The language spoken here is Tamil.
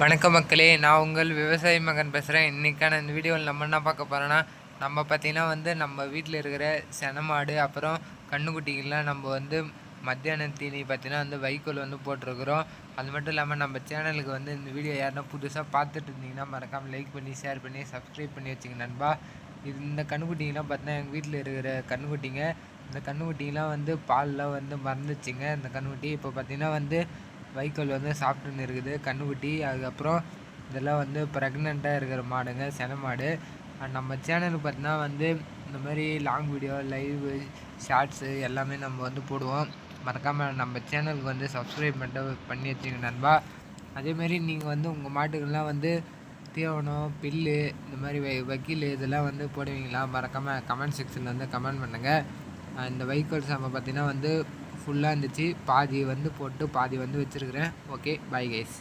வணக்க மக்களே நான் உங்கள் விவசாய மகன் பேசுகிறேன் இன்றைக்கான இந்த வீடியோவில் நம்ம என்ன பார்க்க போகிறோன்னா நம்ம பார்த்திங்கன்னா வந்து நம்ம வீட்டில் இருக்கிற செனமாடு அப்புறம் கண்ணுக்குட்டிகள்லாம் நம்ம வந்து மத்தியான தீனி பார்த்தீங்கன்னா வந்து வைக்கோல் வந்து போட்டிருக்கிறோம். அது மட்டும் இல்லாமல் நம்ம சேனலுக்கு வந்து இந்த வீடியோ யாருன்னா புதுசாக பார்த்துட்டு இருந்தீங்கன்னா மறக்காமல் லைக் பண்ணி ஷேர் பண்ணி சப்ஸ்கிரைப் பண்ணி வச்சுங்க நண்பா. இது இந்த கண்ணுக்குட்டிங்கெலாம் பார்த்தீங்கன்னா எங்கள் வீட்டில் இருக்கிற கண்ணுக்குட்டிங்க. இந்த கண்ணுக்குட்டிங்கெலாம் வந்து பால்லாம் வந்து மறந்துச்சுங்க. இந்த கண்ணுக்குட்டி இப்போ பார்த்திங்கன்னா வந்து வைக்கோல் வந்து சாப்பிட்டுன்னு இருக்குது. கண்ணுக்குட்டி அதுக்கப்புறம் இதெல்லாம் வந்து ப்ரெக்னெண்ட்டாக இருக்கிற மாடுங்க சென மாடு. நம்ம சேனலுக்கு பார்த்தீங்கன்னா வந்து இந்த மாதிரி லாங் வீடியோ லைவ் ஷார்ட்ஸு எல்லாமே நம்ம வந்து போடுவோம். மறக்காமல் நம்ம சேனலுக்கு வந்து சப்ஸ்கிரைப் பண்ணிட்டு பண்ணி வச்சுங்க நண்பா. அதேமாரி நீங்கள் வந்து உங்கள் மாட்டுக்கெல்லாம் வந்து தீவனம் பில்லு இந்த மாதிரி வை வக்கீல் இதெல்லாம் வந்து போடுவீங்களா? மறக்காமல் கமெண்ட் செக்ஷனில் வந்து கமெண்ட் பண்ணுங்கள் இந்த வைக்கோல் சாம்பை பார்த்திங்கன்னா வந்து ஃபுல்லாக இருந்துச்சு. பாதி வந்து போட்டு பாதி வந்து வச்சுருக்கிறேன். Okay bye guys